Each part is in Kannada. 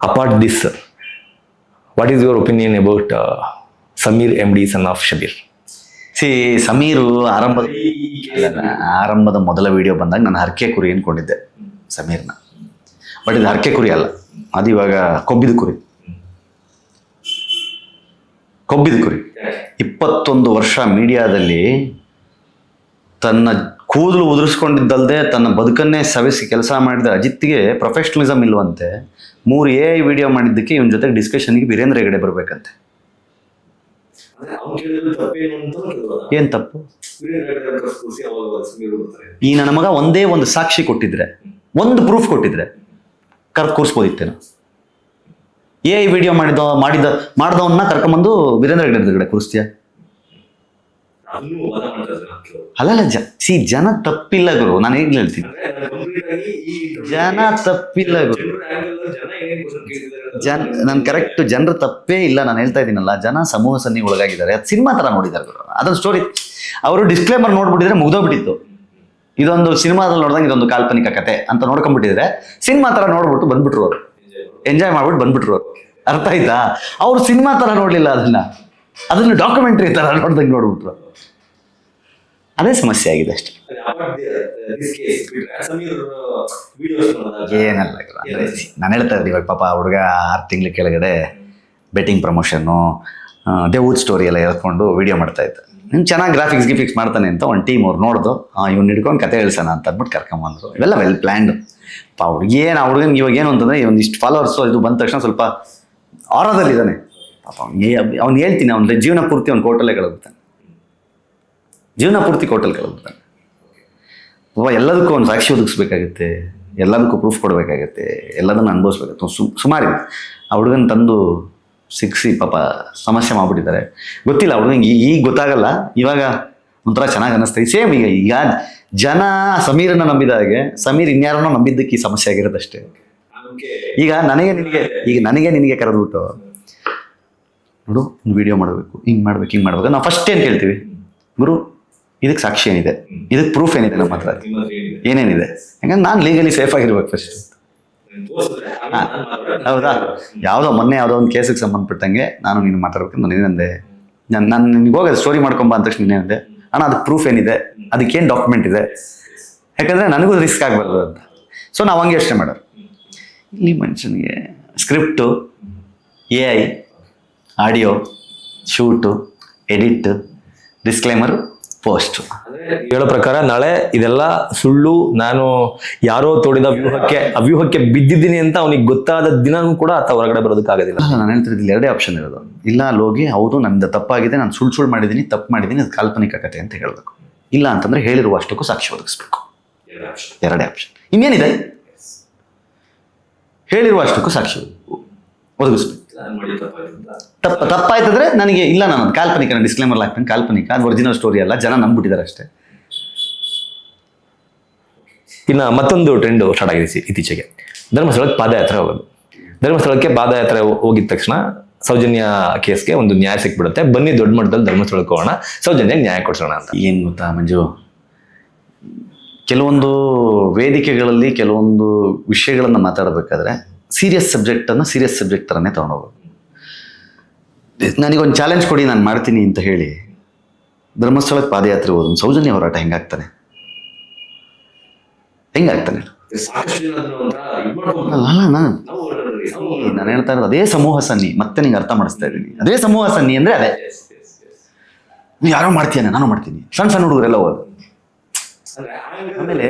apart this what what is opinion opinion Sameer Samir MD, son of Shabir? ಸಿ ಸಮೀರು ಆರಂಭದ ಆರಂಭದ ಮೊದಲ ವಿಡಿಯೋ ಬಂದಾಗ ನಾನು ಹರಕೆ ಕುರಿ ಅನ್ಕೊಂಡಿದ್ದೆ ಸಮೀರ್ನ ಬಟ್ ಇದು ಹರಕೆ ಕುರಿ ಅಲ್ಲ. ಅದು ಇವಾಗ ಕೊಬ್ಬಿದ ಕುರಿ. ಕೊಬ್ಬಿದ ಕುರಿ. ಇಪ್ಪತ್ತೊಂದು ವರ್ಷ ಮೀಡಿಯಾದಲ್ಲಿ ತನ್ನ ಕೂದಲು ಉದುರಿಸ್ಕೊಂಡಿದ್ದಲ್ಲದೆ ತನ್ನ ಬದುಕನ್ನೇ ಸವೆಸಿ ಕೆಲಸ ಮಾಡಿದ ಅಜಿತ್ಗೆ ಪ್ರೊಫೆಷನಲಿಸಮ್ ಇಲ್ವಂತೆ, ಮೂರು ಎ ಐ ವಿಡಿಯೋ ಮಾಡಿದ್ದಕ್ಕೆ ಇವನ ಜೊತೆ ಡಿಸ್ಕಷನ್ಗೆ ವೀರೇಂದ್ರ ಹೆಗಡೆ ಬರಬೇಕಂತೆ. ಏನು ತಪ್ಪು? ಈ ನನ್ನ ಮಗ ಒಂದೇ ಒಂದು ಸಾಕ್ಷಿ ಕೊಟ್ಟಿದ್ರೆ, ಒಂದು ಪ್ರೂಫ್ ಕೊಟ್ಟಿದ್ರೆ ಕರೆದು ಕೂರಿಸ್ಬೋದಿತ್ತೇನು? ಎ ಐ ವಿಡಿಯೋ ಮಾಡಿದ ಮಾಡಿದ, ಮಾಡಿದವನ್ನ ಕರ್ಕೊಂಬಂದು ವೀರೇಂದ್ರ ಹೆಗಡೆ ಕೂರಿಸ್ತೀಯ? ಅಲ್ಲಲ್ಲ ಜ ಸಿ ಜನ ತಪ್ಪಿಲ್ಲ ಗುರು ನಾನು ಹೇಗೆ ಹೇಳ್ತೀನಿ? ಜನ ತಪ್ಪಿಲ್ಲ ಗುರು ಜನ ನಾನು ಕರೆಕ್ಟ್ ಜನರ ತಪ್ಪೇ ಇಲ್ಲ ನಾನು ಹೇಳ್ತಾ ಇದ್ದೀನಲ್ಲ ಜನ ಸಮೂಹ ಸನ್ನಿ ಒಳಗಾಗಿದ್ದಾರೆ. ಅದು ಸಿನಿಮಾ ಥರ ನೋಡಿದ್ದಾರೆ ಗುರು. ಅದೊಂದು ಸ್ಟೋರಿ ಅವರು ಡಿಸ್ಕ್ಲೇಮರ್ ನೋಡ್ಬಿಟ್ಟಿದ್ರೆ ಮುಗ್ದೋಗ್ಬಿಟ್ಟಿತ್ತು. ಇದೊಂದು ಸಿನಿಮಾದಲ್ಲಿ ನೋಡಿದಂಗೆ ಇದೊಂದು ಕಾಲ್ಪನಿಕ ಕತೆ ಅಂತ ನೋಡ್ಕೊಂಡ್ಬಿಟ್ಟಿದ್ರೆ ಸಿನಿಮಾ ಥರ ನೋಡ್ಬಿಟ್ಟು ಬಂದ್ಬಿಟ್ರು ಅವರು. ಎಂಜಾಯ್ ಮಾಡ್ಬಿಟ್ಟು ಬಂದ್ಬಿಟ್ರು ಅವರು. ಅರ್ಥ ಆಯ್ತಾ? ಅವ್ರು ಸಿನಿಮಾ ಥರ ನೋಡಲಿಲ್ಲ ಅದನ್ನ. ಅದನ್ನ ಡಾಕ್ಯುಮೆಂಟ್ರಿ ಥರ ನೋಡ್ದಂಗೆ ನೋಡ್ಬಿಟ್ರು. ಅದೇ ಸಮಸ್ಯೆ ಆಗಿದೆ ಅಷ್ಟೇ. ಏನಲ್ಲ ನಾನು ಹೇಳ್ತಾ ಇದ್ದೀನಿ ಇವಾಗ ಪಾಪ ಹುಡುಗ ಆರು ತಿಂಗಳ ಕೆಳಗಡೆ ಬೆಟ್ಟಿಂಗ್ ಪ್ರಮೋಷನ್ನು ದೇವೂದ್ ಸ್ಟೋರಿ ಎಲ್ಲ ಹೇಳ್ಕೊಂಡು ವಿಡಿಯೋ ಮಾಡ್ತಾ ಇದ್ದ. ನಿಮ್ಗೆ ಚೆನ್ನಾಗಿ ಗ್ರಾಫಿಕ್ಸ್ ಗಿಫಿಕ್ಸ್ ಮಾಡ್ತಾನೆ ಅಂತ ಒಂದು ಟೀಮ್ ಅವ್ರು ನೋಡ್ದು ಇವ್ನು ಹಿಡ್ಕೊಂಡು ಕತೆ ಹೇಳ್ಸೋಣ ಅಂತ ಅಂದ್ಬಿಟ್ಟು ಕರ್ಕೊಂಬಂದ್ರು ಇವೆಲ್ಲ ವೆಲ್ ಪ್ಲ್ಯಾಂಡ್ ಪಾ ಹುಡುಗಿ ಏನು, ಆ ಇವಾಗ ಏನು ಅಂತಂದ್ರೆ ಒಂದಿಷ್ಟು ಫಾಲೋವರ್ಸು ಇದು ಬಂದ ತಕ್ಷಣ ಸ್ವಲ್ಪ ಆರದಲ್ಲಿದ್ದಾನೆ. ಪಾಪ. ಅವ್ನು ಹೇಳ್ತೀನಿ ಅವನ ಜೀವನ ಪೂರ್ತಿ ಅವ್ನು ಕೋಟಲ್ಲೇ ಕಳೆದ್ಬಿಡ್ತಾನೆ. ಜೀವನ ಪೂರ್ತಿ ಕೋಟಲ್ ಕಳೆದ್ಬಿಡ್ತಾನೆ. ಪಾಪ, ಎಲ್ಲದಕ್ಕೂ ಒಂದು ಸಾಕ್ಷಿ ಒದಗಿಸ್ಬೇಕಾಗತ್ತೆ, ಎಲ್ಲದಕ್ಕೂ ಪ್ರೂಫ್ ಕೊಡಬೇಕಾಗತ್ತೆ, ಎಲ್ಲದನ್ನು ಅನುಭವಿಸ್ಬೇಕಾಗತ್ತೆ. ಸು ಸುಮಾರು ಆ ಹುಡುಗನ ತಂದು ಸಿಕ್ಸಿ ಪಾಪ, ಸಮಸ್ಯೆ ಮಾಡಿಬಿಟ್ಟಿದ್ದಾರೆ. ಗೊತ್ತಿಲ್ಲ ಹುಡುಗಂಗೆ ಈಗ ಗೊತ್ತಾಗಲ್ಲ, ಇವಾಗ ಒಂಥರ ಚೆನ್ನಾಗಿ ಅನ್ನಿಸ್ತೈತಿ ಸೇಮ್ ಈಗ ಈಗ ಜನ ಸಮೀರನ್ನ ನಂಬಿದ ಹಾಗೆ, ಸಮೀರ್ ಇನ್ಯಾರನ್ನೋ ನಂಬಿದ್ದಕ್ಕೆ ಈ ಸಮಸ್ಯೆ ಆಗಿರೋದಷ್ಟೇ ಈಗ ನನಗೆ ನಿನಗೆ, ಈಗ ನನಗೆ ನಿನಗೆ ಕರೆದ್ಬಿಟ್ಟು ನೋಡು, ಒಂದು ವಿಡಿಯೋ ಮಾಡಬೇಕು, ಹಿಂಗೆ ಮಾಡ್ಬೇಕು ಹಿಂಗೆ ಮಾಡ್ಬೇಕು. ನಾವು ಫಸ್ಟ್ ಏನು ಕೇಳ್ತೀವಿ? ಗುರು ಇದಕ್ಕೆ ಸಾಕ್ಷಿ ಏನಿದೆ? ಇದಕ್ಕೆ ಪ್ರೂಫ್ ಏನಿದೆ ನಮ್ಮ ಹತ್ರ? ಏನೇನಿದೆ? ಯಾಕಂದ್ರೆ ನಾನು ಲೀಗಲಿ ಸೇಫ್ ಆಗಿರ್ಬೇಕು ಫಸ್ಟ್ ಹೌದಾ? ಯಾವುದೋ ಮೊನ್ನೆ ಯಾವುದೋ ಒಂದು ಕೇಸಿಗೆ ಸಂಬಂಧಪಟ್ಟಂಗೆ ನಾನು ನೀನು ಮಾತಾಡ್ಬೇಕು ನಾನು ಏನಂದೆ ನಾನು ನಾನು ನಿನಗೆ ಹೋಗೋದು ಸ್ಟೋರಿ ಮಾಡ್ಕೊಂಬ ಅಂದ ತಕ್ಷಣ ಅಂದೆ. ಅಣ್ಣ ಅದಕ್ಕೆ ಪ್ರೂಫ್ ಏನಿದೆ? ಅದಕ್ಕೇನು ಡಾಕ್ಯುಮೆಂಟ್ ಇದೆ? ಯಾಕಂದರೆ ನನಗೂ ರಿಸ್ಕ್ ಆಗಬಾರ್ದು ಅಂತ. ಸೊ ನಾವು ಹಂಗೆ ಯೋಚನೆ ಮಾಡೋರು ಇಲ್ಲಿ ಮನುಷ್ಯನಿಗೆ script A I audio shoot edit disclaimer post. ಹೇಳೋ ಪ್ರಕಾರ ನಾಳೆ ಇದೆಲ್ಲ ಸುಳ್ಳು ನಾನು ಯಾರೋ ತೋಡಿದ ವ್ಯೂಹಕ್ಕೆ ಅವ್ಯೂಹಕ್ಕೆ ಬಿದ್ದಿದ್ದೀನಿ ಅಂತ ಅವನಿಗೆ ಗೊತ್ತಾದ ದಿನನೂ ಕೂಡ ಆತ ಹೊರಗಡೆ ಬರೋದಕ್ಕಾಗೋದಿಲ್ಲ ನಾನು ಹೇಳ್ತಿರೋದು ಇಲ್ಲಿ ಎರಡೇ ಆಪ್ಷನ್ ಇರೋದು. ಇಲ್ಲ ಅಲ್ಲಿ ಹೋಗಿ ಹೌದು ನನ್ನ ತಪ್ಪಾಗಿದೆ ನಾನು ಸುಳ್ಳು ಸುಳ್ಳು ಮಾಡಿದ್ದೀನಿ ತಪ್ಪು ಮಾಡಿದ್ದೀನಿ ಅದು ಕಾಲ್ಪನಿಕ ಕತೆ ಅಂತ ಹೇಳಬೇಕು. ಇಲ್ಲ ಅಂತಂದ್ರೆ ಹೇಳಿರುವ ಅಷ್ಟಕ್ಕೂ ಸಾಕ್ಷಿ ಒದಗಿಸ್ಬೇಕು. ಎರಡೇ ಆಪ್ಷನ್ ಇನ್ನೇನಿದೆ? ಹೇಳಿರುವ ಅಷ್ಟಕ್ಕೂ ಸಾಕ್ಷಿ ಒದಗಿಸ್ಬೇಕು. ತಪ್ಪ ತಪ್ಪಾಯ್ತಂದ್ರೆ ನನಗೆ ಇಲ್ಲ ನಾನು. ಅದು ಕಾಲ್ಪನಿಕ ನಾನು ಡಿಸ್ಕ್ಲೇಮರ್ ಹಾಕ್ತೇನೆ ಕಾಲ್ಪನಿಕ. ಅದು ಒರಿಜಿನಲ್ ಸ್ಟೋರಿ ಅಲ್ಲ ಜನ ನಂಬಿಟ್ಟಿದ್ದಾರೆ ಅಷ್ಟೇ. ಇನ್ನು ಮತ್ತೊಂದು ಟ್ರೆಂಡ್ ಸ್ಟಾರ್ಟ್ ಆಗಿದೆ ಇತ್ತೀಚೆಗೆ. ಧರ್ಮಸ್ಥಳಕ್ಕೆ ಪಾದಯಾತ್ರೆ ಹೋಗೋದು. ಧರ್ಮಸ್ಥಳಕ್ಕೆ ಪಾದಯಾತ್ರೆ ಹೋಗಿದ ತಕ್ಷಣ ಸೌಜನ್ಯ ಕೇಸ್ಗೆ ಒಂದು ನ್ಯಾಯ ಸಿಕ್ಬಿಡುತ್ತೆ. ಬನ್ನಿ ದೊಡ್ಡ ಮಟ್ಟದಲ್ಲಿ ಧರ್ಮಸ್ಥಳಕ್ಕೆ ಹೋಗೋಣ. ಸೌಜನ್ಯ ನ್ಯಾಯ ಕೊಡ್ಸೋಣ ಅಂತ. ಏನು ಗೊತ್ತಾ ಮಂಜು? ಕೆಲವೊಂದು ವೇದಿಕೆಗಳಲ್ಲಿ ಕೆಲವೊಂದು ವಿಷಯಗಳನ್ನು ಮಾತಾಡಬೇಕಾದ್ರೆ ಸೀರಿಯಸ್ ಸಬ್ಜೆಕ್ಟನ್ನು ಸೀರಿಯಸ್ ಸಬ್ಜೆಕ್ಟ್ ಥರನೇ ತೊಗೊಂಡೋಗೋದು. ನನಗೊಂದು ಚಾಲೆಂಜ್ ಕೊಡಿ ನಾನು ಮಾಡ್ತೀನಿ ಅಂತ ಹೇಳಿ ಧರ್ಮಸ್ಥಳಕ್ಕೆ ಪಾದಯಾತ್ರೆ ಹೋದ ಸೌಜನ್ಯ ಹೋರಾಟ ಹೆಂಗಾಗ್ತಾನೆ? ಹೆಂಗಾಗ್ತಾನೆ? ನಾನು ಹೇಳ್ತಾ ಇರೋದು ಅದೇ ಸಮೂಹ ಸನ್ನಿ. ಮತ್ತೆ ನಿಂಗೆ ಅರ್ಥ ಮಾಡಿಸ್ತಾ ಇದ್ದೀನಿ. ಅದೇ ಸಮೂಹ ಸನ್ನಿ ಅಂದ್ರೆ ಅದೇ. ಯಾರೋ ಮಾಡ್ತೀಯಾನೆ ನಾನು? ಮಾಡ್ತೀನಿ. ಸಣ್ಣ ಸಣ್ಣ ಹುಡುಗರೆಲ್ಲ ಹೋದು ಆಮೇಲೆ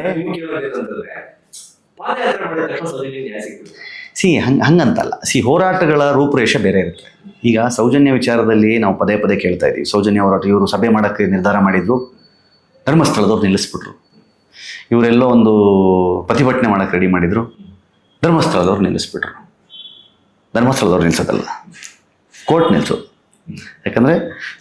ಸಿ, ಹಂಗೆ, ಹಂಗಂತಲ್ಲ. ಸಿ, ಹೋರಾಟಗಳ ರೂಪುರೇಷೆ ಬೇರೆ ಇರುತ್ತೆ. ಈಗ ಸೌಜನ್ಯ ವಿಚಾರದಲ್ಲಿ ನಾವು ಪದೇ ಪದೇ ಕೇಳ್ತಾ ಇದ್ದೀವಿ. ಸೌಜನ್ಯ ಹೋರಾಟ, ಇವರು ಸಭೆ ಮಾಡೋಕ್ಕೆ ನಿರ್ಧಾರ ಮಾಡಿದ್ರು, ಧರ್ಮಸ್ಥಳದವ್ರು ನಿಲ್ಲಿಸ್ಬಿಟ್ರು. ಇವರೆಲ್ಲೋ ಒಂದು ಪ್ರತಿಭಟನೆ ಮಾಡೋಕ್ಕೆ ರೆಡಿ ಮಾಡಿದ್ರು, ಧರ್ಮಸ್ಥಳದವ್ರು ನಿಲ್ಲಿಸ್ಬಿಟ್ರು. ಧರ್ಮಸ್ಥಳದವ್ರು ನಿಲ್ಲಿಸೋದಲ್ಲ ಕೋರ್ಟ್ ನಿಲ್ಲಿಸೋದು ಯಾಕಂದರೆ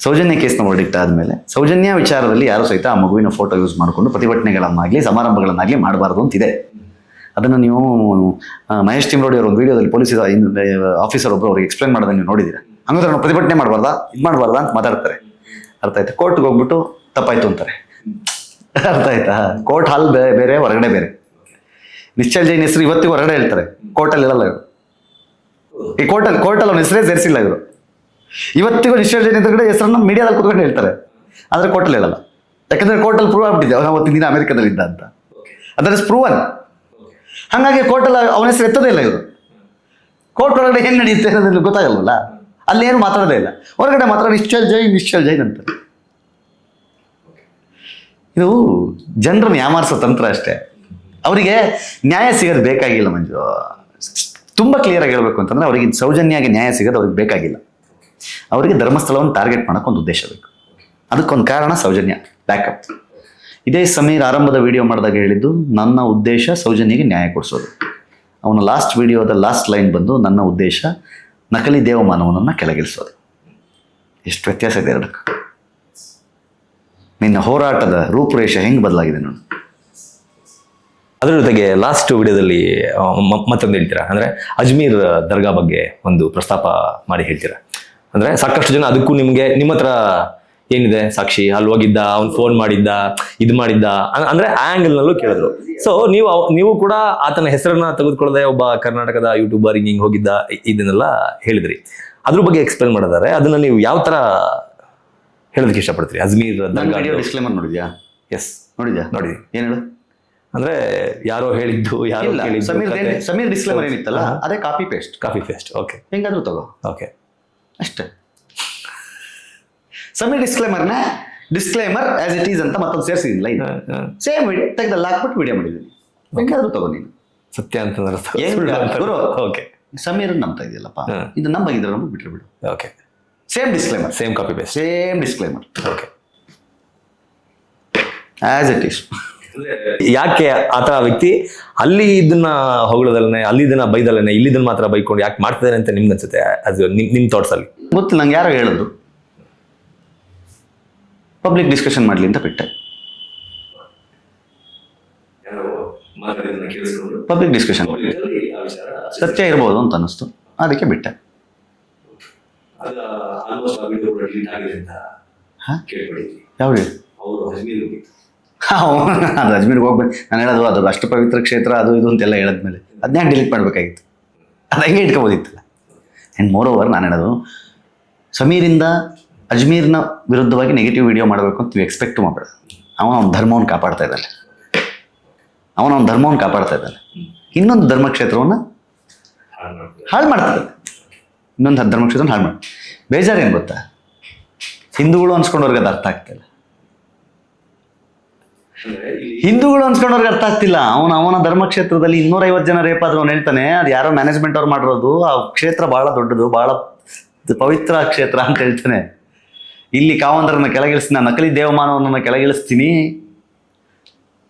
ಸೌಜನ್ಯ ಕೇಸ್ನ ವರ್ಡಿಕ್ಟ್ ಆದಮೇಲೆ, ಸೌಜನ್ಯ ವಿಚಾರದಲ್ಲಿ ಯಾರು ಸಹಿತ ಆ ಮಗುವಿನ ಫೋಟೋ ಯೂಸ್ ಮಾಡಿಕೊಂಡು ಪ್ರತಿಭಟನೆಗಳನ್ನಾಗಲಿ, ಸಮಾರಂಭಗಳನ್ನಾಗಲಿ ಮಾಡಬಾರ್ದು ಅಂತಿದೆ. ಅದನ್ನು ನೀವು ಮಹೇಶ್ ತಿಮ್ರೋಡಿ ಅವರ ಒಂದು ವಿಡಿಯೋದಲ್ಲಿ ಪೊಲೀಸ್ ಆಫೀಸರ್ ಒಬ್ಬರು ಅವ್ರಿಗೆ ಎಕ್ಸ್ಪ್ಲೈನ್ ಮಾಡೋದನ್ನ ನೀವು ನೋಡಿದ್ದೀರಾ ಹಂಗಂದ್ರೆ ನಾವು ಪ್ರತಿಭಟನೆ ಮಾಡಬಾರ್ದಾ? ಇದು ಮಾಡಬಾರ್ದಾ ಅಂತ ಮಾತಾಡ್ತಾರೆ. ಅರ್ಥ ಆಯ್ತಾ. ಕೋರ್ಟ್ಗೆ ಹೋಗ್ಬಿಟ್ಟು ತಪ್ಪಾಯ್ತು ಅಂತಾರೆ. ಅರ್ಥ ಆಯ್ತಾ? ಕೋರ್ಟ್ ಹಾಲ್ ಬೇರೆ, ಹೊರಗಡೆ ಬೇರೆ. ನಿಶ್ಚಲ್ ಜೈನ್ ಹೆಸರು ಇವತ್ತಿಗೂ ಹೊರಗಡೆ ಹೇಳ್ತಾರೆ. ಕೋರ್ಟಲ್ಲಿ ಇರಲ್ಲ ಇವರು. ಈ ಕೋರ್ಟಲ್ಲಿ ಕೋರ್ಟಲ್ಲಿ ಅವನ ಹೆಸರೇ ಸೇರಿಸಿಲ್ಲ ಇವರು. ಇವತ್ತಿಗೂ ನಿಶ್ಚಲ್ ಜೈನ್ ಎದುರುಗಡೆ ಹೆಸರನ್ನು ಮೀಡಿಯಾದಲ್ಲಿ ಕೂತ್ಕೊಂಡು ಹೇಳ್ತಾರೆ. ಆದರೆ ಕೋರ್ಟಲ್ಲಿ ಹೇಳಲ್ಲ ಯಾಕಂದ್ರೆ ಕೋರ್ಟಲ್ಲಿ ಪ್ರೂವ್ ಆಗ್ಬಿಟ್ಟಿದೆ. ಅವನು ಅವತ್ತಿನ ದಿನ ಅಮೆರಿಕದಲ್ಲಿ ಇದ್ದ ಅಂತ. ಅದರ ಪ್ರೂವನ್ ಹಾಗಾಗಿ ಕೋರ್ಟಲ್ಲಿ ಅವನ ಹೆಸರು ಎತ್ತದೇ ಇಲ್ಲ ಇವರು. ಕೋರ್ಟ್ ಒಳಗಡೆ ಏನು ನಡೆಯುತ್ತೆ ಅನ್ನೋದು ಗೊತ್ತಾಗಲ್ಲ ಅಲ್ಲೇನು ಮಾತಾಡೋದೇ ಇಲ್ಲ. ಹೊರಗಡೆ ಮಾತ್ರ ನಿಶ್ಚಲ್ ಜೈ ನಿಶ್ಚಲ್ ಜೈ ಅಂತ. ಇದು ಜನರ ಯಾಮಾರಿಸೋ ತಂತ್ರ ಅಷ್ಟೇ. ಅವರಿಗೆ ನ್ಯಾಯ ಸಿಗೋದು ಬೇಕಾಗಿಲ್ಲ ಮಂಜು. ತುಂಬ ಕ್ಲಿಯರಾಗಿ ಹೇಳಬೇಕು ಅಂತಂದ್ರೆ ಅವರಿಗೆ ಸೌಜನ್ಯಾಗಿ ನ್ಯಾಯ ಸಿಗೋದು ಅವ್ರಿಗೆ ಬೇಕಾಗಿಲ್ಲ. ಅವರಿಗೆ ಧರ್ಮಸ್ಥಳವನ್ನು ಟಾರ್ಗೆಟ್ ಮಾಡೋಕೆ ಒಂದು ಉದ್ದೇಶ ಬೇಕು. ಅದಕ್ಕೊಂದು ಕಾರಣ ಸೌಜನ್ಯ ಬ್ಯಾಕಪ್ ಇದೇ ಸಮೀರ್ ಆರಂಭದ ವಿಡಿಯೋ ಮಾಡಿದಾಗ ಹೇಳಿದ್ದು, ನನ್ನ ಉದ್ದೇಶ ಸೌಜನ್ಯಗೆ ನ್ಯಾಯ ಕೊಡಿಸೋದು. ಅವನ ಲಾಸ್ಟ್ ವಿಡಿಯೋದ ಲಾಸ್ಟ್ ಲೈನ್ ಬಂದು, ನನ್ನ ಉದ್ದೇಶ ನಕಲಿ ದೇವಮಾನವನನ್ನು ಕೆಳಗಿಳಿಸೋದು. ಎಷ್ಟು ವ್ಯತ್ಯಾಸ ಇದೆ ಎರಡಕ್ಕೆ. ನಿನ್ನ ಹೋರಾಟದ ರೂಪುರೇಷ ಹೆಂಗೆ ಬದಲಾಗಿದೆ ನೋಡು. ಅದರ ಜೊತೆಗೆ ಲಾಸ್ಟ್ ವಿಡಿಯೋದಲ್ಲಿ ಮತ್ತೊಂದು ಹೇಳ್ತೀರಾ? ಅಂದರೆ ಅಜ್ಮೀರ್ ದರ್ಗಾ ಬಗ್ಗೆ ಒಂದು ಪ್ರಸ್ತಾಪ ಮಾಡಿ ಹೇಳ್ತೀರಾ? ಅಂದರೆ ಸಾಕಷ್ಟು ಜನ ಅದಕ್ಕೂ ನಿಮಗೆ, ನಿಮ್ಮ ಹತ್ರ ಏನಿದೆ ಸಾಕ್ಷಿ? ಅಲ್ಲಿ ಹೋಗಿದ್ದ ಅವ್ನು ಫೋನ್ ಮಾಡಿದ್ದ ಇದು ಮಾಡಿದ್ದ ಅಂದ್ರೆ ಆಂಗಲ್ ನಲ್ಲೂ ಕೇಳಿದ್ರು. ಸೊ ನೀವು ನೀವು ಕೂಡ ಆತನ ಹೆಸರನ್ನ ತೆಗೆದುಕೊಳ್ಳದೆ ಒಬ್ಬ ಕರ್ನಾಟಕದ ಯೂಟ್ಯೂಬರ್ ಹಿಂಗ್ ಹಿಂಗ್ ಹೋಗಿದ್ದ ಇದನ್ನೆಲ್ಲ ಹೇಳಿದ್ರಿ. ಅದ್ರ ಬಗ್ಗೆ ಎಕ್ಸ್ಪ್ಲೇನ್ ಮಾಡಿದ್ದಾರೆ ಅದನ್ನ ನೀವು ಯಾವ ತರ ಹೇಳೋದಕ್ಕೆ ಇಷ್ಟಪಡ್ತೀರಿ? ಅಜ್ಮೀರ್ ಡಿಸ್ಕ್ಲೇಮರ್ ನೋಡಿದ್ಯಾ? ಎಸ್ ನೋಡಿದ್ಯಾ? ನೋಡಿ. ಏನ್ ಹೇಳು? ಅಂದ್ರೆ ಯಾರೋ ಹೇಳಿದ್ದು ಯಾರೋ ಸಮೀರ್ ಸಮೀರ್ ಡಿಸ್ಕ್ಲೇಮರ್ ಏನಿತ್ತಲ್ಲ. ಅದೇ copy paste copy paste okay ಹೆಂಗಾದ್ರೂ ತಗೋ. ಓಕೆ ಅಷ್ಟೇ. ಸಮೀರ್ ಡಿಸ್ಕ್ಲೇಮರ್ನ ಡಿಸ್ಕ್ಲೇಮರ್ ಆಸ್ ಇಟ್ ಈಸ್ ಅಂತ ಮತ್ತೊಂದು ಸೇರಿಸಿದಿಲ್ಲ ಲೈನ್ ಸೇಮ್ ವಿಡಿಯೋ ತೆಗೆದಲ್ಲಿ ಹಾಕ್ಬಿಟ್ಟು ವಿಡಿಯೋ ಮಾಡಿದ್ದೀನಿ. ಹೆಂಗಾದ್ರೂ ತಗೋ ನೀನು. ಸತ್ಯ ಅಂತಂದ್ರೆ. ಓಕೆ ಸಮೀರ್ ನಂಬ್ತಾ ಇದೆಯಲ್ಲಪ್ಪ. ಇದು ನಂಬಾಗಿದ್ರೆ ನಮಗೆ ಬಿಟ್ಟರೆ ಬಿಡು. Okay same disclaimer same copy paste same disclaimer okay as it is ಯಾಕೆ ಆತರ ವ್ಯಕ್ತಿ ಅಲ್ಲಿ ಇದನ್ನ ಹೊಗಳದಲ್ಲೇ ಅಲ್ಲಿ ಇದನ್ನ ಬೈದಲ್ಲೇ ಇಲ್ಲಿ ಇದನ್ನ ಮಾತ್ರ ಬೈಕೊಂಡು ಯಾಕೆ ಮಾಡ್ತಿದ್ದಾರೆ ಅಂತ ನಿಮ್ಗೆ ಅನ್ಸುತ್ತೆ ಅದು ನಿಮ್ ನಿಮ್ ಥಾಟ್ಸ್ ಅಲ್ಲಿ? ಗೊತ್ತು ನಂಗೆ ಯಾರೋ ಹೇಳಿದ್ರು. ಪಬ್ಲಿಕ್ ಡಿಸ್ಕಷನ್ ಮಾಡಲಿ ಅಂತ ಬಿಟ್ಟೆ. ಪಬ್ಲಿಕ್ ಡಿಸ್ಕಷನ್ ಸತ್ಯ ಇರ್ಬೋದು ಅಂತ ಅನ್ನಿಸ್ತು. ಅದಕ್ಕೆ ಬಿಟ್ಟೆ. ಅದು ಅಜ್ಮೀರ್ಗೆ ಹೋಗ್ಬೇಕು ನಾನು ಹೇಳೋದು ಅದು ಅಷ್ಟು ಪವಿತ್ರ ಕ್ಷೇತ್ರ ಅದು ಇದು ಅಂತೆಲ್ಲ ಹೇಳಿದ್ಮೇಲೆ ಅದನ್ನೇ ಡಿಲೀಟ್ ಮಾಡಬೇಕಾಗಿತ್ತು? ಅದು ಹೆಂಗೆ ಇಟ್ಕೋಬೋದಿತ್ತಲ್ಲ. ಆ್ಯಂಡ್ ಮೋರ್ ಓವರ್ ನಾನು ಹೇಳೋದು ಸಮೀರಿಂದ ಅಜ್ಮೀರ್ನ ವಿರುದ್ಧವಾಗಿ ನೆಗೆಟಿವ್ ವಿಡಿಯೋ ಮಾಡಬೇಕು ಅಂತ ಎಕ್ಸ್ಪೆಕ್ಟ್ ಮಾಡಬೇಡ ಅವನ ಅವನ ಧರ್ಮವನ್ನು ಕಾಪಾಡ್ತಾ ಇದ್ದಾನೆ. ಅವನ ಅವನ ಧರ್ಮವನ್ನು ಕಾಪಾಡ್ತಾ ಇದ್ದಾನೆ. ಇನ್ನೊಂದು ಧರ್ಮಕ್ಷೇತ್ರವನ್ನು ಹಾಳು ಮಾಡ್ತಿದ್ದಾನೆ ಇನ್ನೊಂದು ಧರ್ಮಕ್ಷೇತ್ರವನ್ನು ಹಾಳು ಮಾಡಿ ಬೇಜಾರೇನು ಗೊತ್ತಾ? ಹಿಂದೂಗಳು ಅನ್ಸ್ಕೊಂಡವ್ರಿಗೆ ಅದು ಅರ್ಥ ಆಗ್ತಿಲ್ಲ. ಹಿಂದೂಗಳು ಅನ್ಸ್ಕೊಂಡವ್ರಿಗೆ ಅರ್ಥ ಆಗ್ತಿಲ್ಲ. ಅವನ ಅವನ ಧರ್ಮಕ್ಷೇತ್ರದಲ್ಲಿ ಇನ್ನೂರೈವತ್ತು ಜನ ರೇಪ್ ಆದ್ರೆ ಅವ್ನು ಹೇಳ್ತಾನೆ, ಅದು ಯಾರೋ ಮ್ಯಾನೇಜ್ಮೆಂಟ್ ಅವ್ರು ಮಾಡಿರೋದು, ಆ ಕ್ಷೇತ್ರ ಬಹಳ ದೊಡ್ಡದು ಬಹಳ ಪವಿತ್ರ ಕ್ಷೇತ್ರ ಅಂತ ಹೇಳ್ತಾನೆ. ಇಲ್ಲಿ ಕಾವಂದ್ರನ್ನ ಕೆಳಗಿಳಿಸ್ತೀನಿ ನಾನು ನಕಲಿ ದೇವಮಾನವನ್ನ ಕೆಳಗಿಳಿಸ್ತೀನಿ.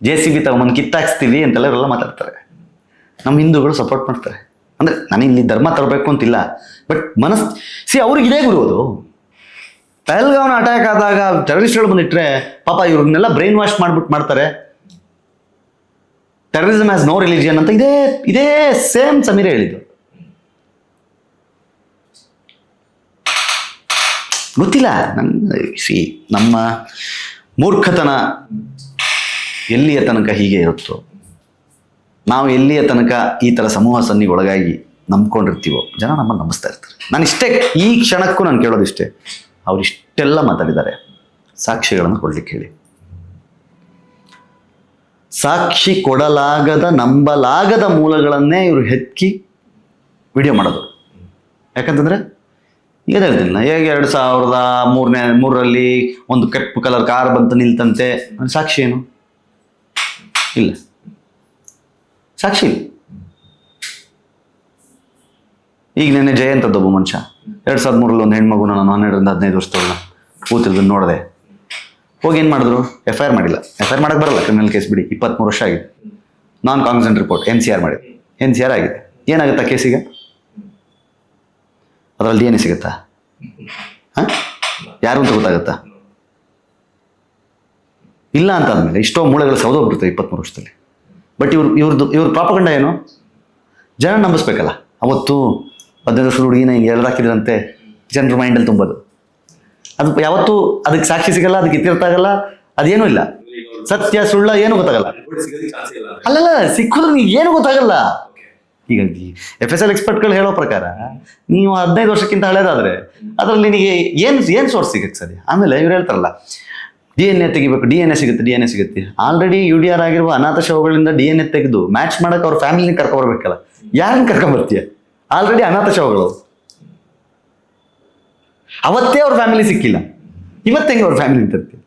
ಜೆ ಸಿ ಬಿ ತಗೊಂಬಂದು ಕಿತ್ತಾಕ್ಸ್ತೀವಿ ಅಂತೆಲ್ಲ ಮಾತಾಡ್ತಾರೆ. ನಮ್ಮ ಹಿಂದೂಗಳು ಸಪೋರ್ಟ್ ಮಾಡ್ತಾರೆ. ಅಂದರೆ ನಾನು ಇಲ್ಲಿ ಧರ್ಮ ತರಬೇಕು ಅಂತಿಲ್ಲ ಬಟ್ ಮನಸ್ ಸಿ ಇದೇ ಗುರು ಅದು. ಪಹಲ್ಗಾವ್ನ ಅಟ್ಯಾಕ್ ಆದಾಗ ಟೆರರಿಸ್ಟ್ಗಳು ಬಂದಿಟ್ರೆ ಪಾಪ ಇವ್ರನ್ನೆಲ್ಲ ಬ್ರೈನ್ ವಾಶ್ ಮಾಡ್ಬಿಟ್ಟು ಮಾಡ್ತಾರೆ. ಟೆರರಿಸಮ್ ಆ್ಯಸ್ ನೋ ರಿಲಿಜಿಯನ್ ಅಂತ ಇದೇ ಇದೇ ಸೇಮ್ ಸಮೀರ್ ಹೇಳಿದ್ದು. ಗೊತ್ತಿಲ್ಲ. ನನ್ನ ಸಿ ನಮ್ಮ ಮೂರ್ಖತನ ಎಲ್ಲಿಯ ತನಕ ಹೀಗೆ ಇರುತ್ತೋ, ನಾವು ಎಲ್ಲಿಯ ತನಕ ಈ ಥರ ಸಮೂಹ ಸನ್ನಿಗೆ ಒಳಗಾಗಿ ನಂಬ್ಕೊಂಡಿರ್ತೀವೋ, ಜನ ನಮ್ಮನ್ನು ನಂಬಿಸ್ತಾ ಇರ್ತಾರೆ. ನಾನು ಇಷ್ಟೇ, ಈ ಕ್ಷಣಕ್ಕೂ ನಾನು ಕೇಳೋದಿಷ್ಟೇ, ಅವ್ರು ಇಷ್ಟೆಲ್ಲ ಮಾತಾಡಿದ್ದಾರೆ. ಸಾಕ್ಷಿಗಳನ್ನು ಕೊಡ್ಲಿಕ್ಕೆ ಹೇಳಿ. ಸಾಕ್ಷಿ ಕೊಡಲಾಗದ, ನಂಬಲಾಗದ ಮೂಲಗಳನ್ನೇ ಇವರು ಹೆಕ್ಕಿ ವಿಡಿಯೋ ಮಾಡೋದು. ಯಾಕಂತಂದ್ರೆ ಹೇಳ್ತಿಲ್ಲ ಹೇಗೆ ಎರಡು ಸಾವಿರದ ಮೂರನೇ, ಮೂರರಲ್ಲಿ ಒಂದು ಕೆಂಪು ಕಲರ್ ಕಾರ್ ಬಂತು ನಿಲ್ತಂತೆ? ಸಾಕ್ಷಿ ಏನು? ಇಲ್ಲ. ಸಾಕ್ಷಿ ಇಲ್ಲ. ಈಗ ನೆನ್ನೆ ಜಯಂತದ್ದೊಬ್ಬ ಮನುಷ್ಯ. ಎರಡು ಸಾವಿರದ ಮೂರಲ್ಲಿ ಒಂದು ಹೆಣ್ಮಗುನ ನಾನು ಹನ್ನೆರಡರಿಂದ ಹದಿನೈದು ವರ್ಷದವಳ ಕೂತಿರೋದನ್ನ ನೋಡಿದೆ. ಹೋಗಿ ಏನು ಮಾಡಿದ್ರು? ಎಫ್ ಐ ಆರ್ ಮಾಡಿಲ್ಲ. ಎಫ್ ಐ ಆರ್ ಮಾಡಕ್ಕೆ ಬರಲ್ಲ ಕ್ರಿಮಿನಲ್ ಕೇಸ್ ಬಿಡಿ. ಇಪ್ಪತ್ತ್ಮೂರು ವರ್ಷ ಆಗಿದೆ. Non consent report N C R ಮಾಡಿದೆ. ಎನ್ ಸಿ ಆರ್ ಆಗಿದೆ. ಏನಾಗುತ್ತಾ ಕೇಸಿಗೆ ಅದರಲ್ಲಿ ಏನೇ ಸಿಗುತ್ತಾ? ಹಾಂ? ಯಾರು ಅಂತ ಗೊತ್ತಾಗುತ್ತಾ? ಇಲ್ಲ ಅಂತ ಅಂದಮೇಲೆ ಇಷ್ಟೋ ಮೂಳೆಗಳು ಸೌದೋಗ್ಬಿಡ್ತವೆ ಇಪ್ಪತ್ತ್ಮೂರು ವರ್ಷದಲ್ಲಿ. ಬಟ್ ಇವ್ರು ಇವ್ರದ್ದು ಇವ್ರ ಪಾಪಗಂಡ ಏನು? ಜನ ನಂಬಿಸ್ಬೇಕಲ್ಲ. ಅವತ್ತು ಹದಿನೈದು ವರ್ಷದ ಹುಡುಗಿನ ಹಿಂಗೆ ಎಳ್ದಾಕಿದ್ರಂತೆ ಜನರ ಮೈಂಡಲ್ಲಿ ತುಂಬೋದು. ಅದು ಯಾವತ್ತೂ ಅದಕ್ಕೆ ಸಾಕ್ಷಿ ಸಿಗಲ್ಲ, ಅದಕ್ಕೆ ಇತ್ಯರ್ಥ ಆಗಲ್ಲ, ಅದೇನೂ ಇಲ್ಲ. ಸತ್ಯ, ಸುಳ್ಳ ಏನು ಗೊತ್ತಾಗಲ್ಲ. ಅಲ್ಲಲ್ಲ, ಸಿಕ್ಕಿದ್ರೆ ಏನು ಗೊತ್ತಾಗಲ್ಲ. ಈಗ ಎಫ್ ಎಸ್ ಎಲ್ ಎಕ್ಸ್ಪರ್ಟ್ಗಳು ಹೇಳೋ ಪ್ರಕಾರ ನೀವು ಹದಿನೈದು ವರ್ಷಕ್ಕಿಂತ ಹಳೇದಾದ್ರೆ ಅದರಲ್ಲಿ ನಿನಗೆ ಏನು ಏನು ಸೋರ್ಸ್ ಸಿಗುತ್ತೆ ಸರಿ? ಆಮೇಲೆ ಇವ್ರು ಹೇಳ್ತಾರಲ್ಲ ಡಿ ಎನ್ ಎ ತೆಗಿಬೇಕು ಡಿ ಎನ್ ಎ ಸಿಗುತ್ತೆ ಡಿ ಎನ್ ಎ ಸಿಗುತ್ತೆ. ಆಲ್ರೆಡಿ ಯು ಡಿ ಆರ್ ಆಗಿರುವ ಅನಾಥ ಶವಗಳಿಂದ ಡಿ ಎನ್ ಎ ತೆಗೆದು ಮ್ಯಾಚ್ ಮಾಡಕ್ಕೆ ಅವ್ರ ಫ್ಯಾಮಿಲಿನ ಕರ್ಕೊಂಡ್ಬರ್ಬೇಕಲ್ಲ ಯಾರನ್ನ ಕರ್ಕೊಂಬರ್ತೀಯ ಆಲ್ರೆಡಿ ಅನಾಥ ಶವಗಳು. ಅವತ್ತೇ ಅವ್ರ ಫ್ಯಾಮಿಲಿ ಸಿಕ್ಕಿಲ್ಲ. ಇವತ್ತು ಅವ್ರ ಫ್ಯಾಮಿಲಿ ತರ್ತೀಯ?